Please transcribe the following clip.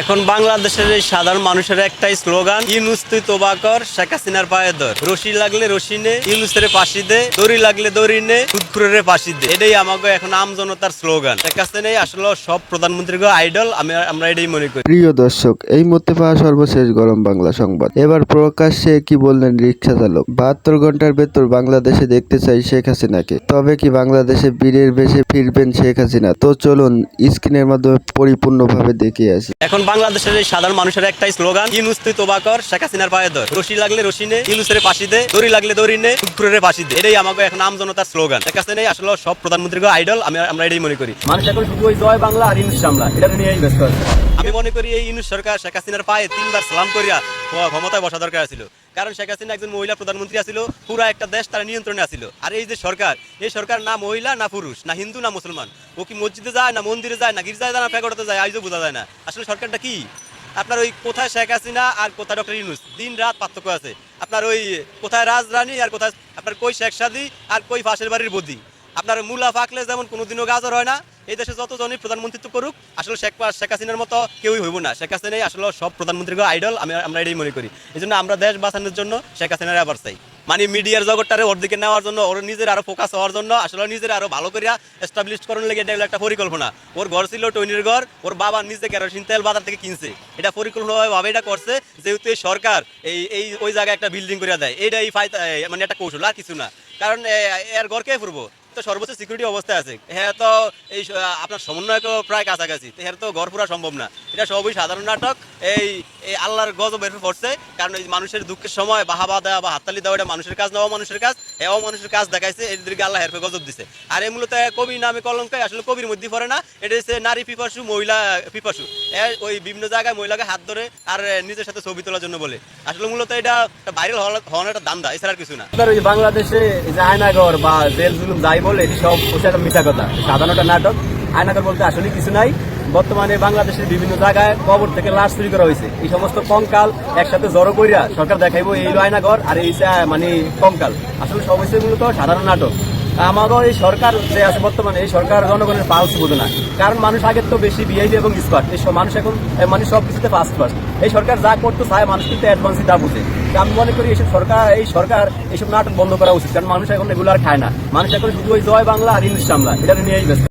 এখন বাংলাদেশের এই সাধারণ মানুষের একটাই স্লোগান ইউনুস তুই তোবা কর শেখ হাসিনার পায়ে ধর। রশি লাগলে রশি নে ইউনুসের পাশি দে দড়ি লাগলে দড়ি নে খুদখুরের পাশি দে। এটাই আমাকে এখন আম জনতার স্লোগান। শেখ হাসিনাই আসলে সব প্রধানমন্ত্রীকে আইডল আমি আমরা এটাই মনে করি। প্রিয় দর্শক এই মুহূর্তে পাওয়া সর্বশেষ গরম বাংলা সংবাদ। এবার প্রকাশ্যে কি বললেন রিক্সা চালক? বাহাত্তর ঘণ্টার ভেতর বাংলাদেশে দেখতে চাই শেখ হাসিনাকে। তবে কি বাংলাদেশে বীরের বেশে ফিরবেন শেখ হাসিনা? তো চলুন স্ক্রিনের মাধ্যমে পরিপূর্ণভাবে দেখে আসি। এখন বাংলাদেশের এই সাধারণ মানুষের একটাই স্লোগান ইউনুস তুই তোবা কর শেখ হাসিনার পায়ে ধর। রশি লাগলে রশি নে ইউনুসের পাশি দে দড়ি লাগলে দড়ি নে খুদখুরের পাশি দে। এটাই আমাকে এখন আম জনতার স্লোগান। শেখ হাসিনাই আসলে সব প্রধানমন্ত্রীকে আইডল আমি আমরা এটাই মনে করি। মানুষ এখন শুধু ওই জয় বাংলা আর ইনুস সামলা এটা নিয়েই ব্যস্ত আছে। আমি মনে করি এই ইউনুস সরকার শেখ হাসিনার পায়ে তিনবার সালাম করিয়া ক্ষমা- ক্ষমতায় বসা দরকার ছিল। কারণ শেখ হাসিনা একজন মহিলা প্রধানমন্ত্রী আছিল, পুরা একটা দেশ তার নিয়ন্ত্রণে আছিল। আর এই যে সরকার, এই সরকার না মহিলা, না পুরুষ, না হিন্দু, না মুসলমান। ও কি মসজিদে যায়, না মন্দিরে যায়, না গির্জায় যায়, না প্যাগোটাতে যায় আইজও বোঝা যায় না। আসলে সরকারটা কি? আপনার ওই কোথায় শেখ হাসিনা আর কোথায় ডক্টর ইউনুস? দিন রাত পার্থক্য আছে। আপনার ওই কোথায় রাজরানী আর কোথায়, আপনার কই শেখ সাদি আর কই ফাঁসের বাড়ির বদি? আপনার মূলা ফাঁকলে যেমন কোনোদিনও গাজর হয় না, এই দেশে যতজনই প্রধানমন্ত্রিত্ব করুক, আসলে শেখ শেখ হাসিনার মতো কেউই হইব না। শেখ হাসিনাই আসলে সব প্রধানমন্ত্রীকে আইডল আমি আমরা এটাই মনে করি। এই জন্য আমরা দেশ বাঁচানোর জন্য শেখ হাসিনার আবার চাই। মানে মিডিয়ার জগৎটারে ওর দিকে নেওয়ার জন্য, ওর নিজের আরও ফোকাস হওয়ার জন্য, আসলে নিজের আরও ভালো করিয়া এস্টাবলিশ করার লেগে এটা একটা পরিকল্পনা। ওর ঘর ছিল টৈনির ঘর, ওর বাবা নিজে কেরোসিন তেল বাজার থেকে কিনছে। এটা পরিকল্পনা ভাবে এটা করছে, যেহেতু এই সরকার এই এই ওই জায়গায় একটা বিল্ডিং করে দেয়। এটা এই এই মানে একটা কৌশল, আর কিছু না। কারণ এর ঘর কে ফুরবো? তো সর্বোচ্চ সিকিউরিটি অবস্থায় আছে। হ্যাঁ তো এই আপনার সমন্বয়কেও প্রায় কাছাকাছি। হ্যাঁ তো ঘর পুরা সম্ভব না। এটা সবই সাধারণ নাটক। এই এই আল্লাহর গজব বের পড়ছে, কারণ এই মানুষের দুঃখের সময় বাহাবা দেওয়া বা হাততালি দেওয়া, এটা মানুষের কাজ নেওয়া মানুষের কাজ। এও মানুষের কাজ দেখাইছে এদেরকে আল্লাহ হেরফে গজব দিছে। আর এই মূলত এ কবি নামে কলঙ্ক আসলে কবির মধ্যে পড়ে না, এটা হচ্ছে নারী পিপাসু, মহিলা পিপাসু। ওই বিভিন্ন জায়গায় মহিলাকে হাত ধরে আর নিজের সাথে ছবি তোলার জন্য বলে। আসলে মূলত এটা ভাইরাল হওয়ার একটা দান্দা, এছাড়া কিছু না। বাংলাদেশে আয়নাগর বা জেল জুলুম যাই বলে সব একটা মিথ্যা কথা। সাধারণ একটা নাটক। আয়নাগর বলতে আসলে কিছু নাই। বর্তমানে বাংলাদেশের বিভিন্ন জায়গায় কবর থেকে লাশ চুরি করা হয়েছে। এই সমস্ত কঙ্কাল একসাথে জড়ো করিয়া সরকার দেখাইবো এই হলো আয়নাগর আর এই মানে কঙ্কাল। আসলে সব মূলত সাধারণ নাটক। আমাদের এই সরকার যে আছে বর্তমানে, এই সরকার জনগণের পালস বোঝে না। কারণ মানুষ আগের তো বেশি বিআইপি এবং স্পার্ট এই মানুষ এখন মানে সব কিছুতে ফার্স্ট ফার্স্ট এই সরকার যা করতে চায়, মানুষ কিন্তু অ্যাডভান্সই তা বুঝে। আমি মনে করি এইসব সরকার, এই সরকার এইসব নাটক বন্ধ করা উচিত। কারণ মানুষ এখন এগুলো আর খায় না। মানুষ এখন শুধু ওই জয় বাংলা আর ইংলিশ সামলা এটা নিয়েই ব্যস্ত।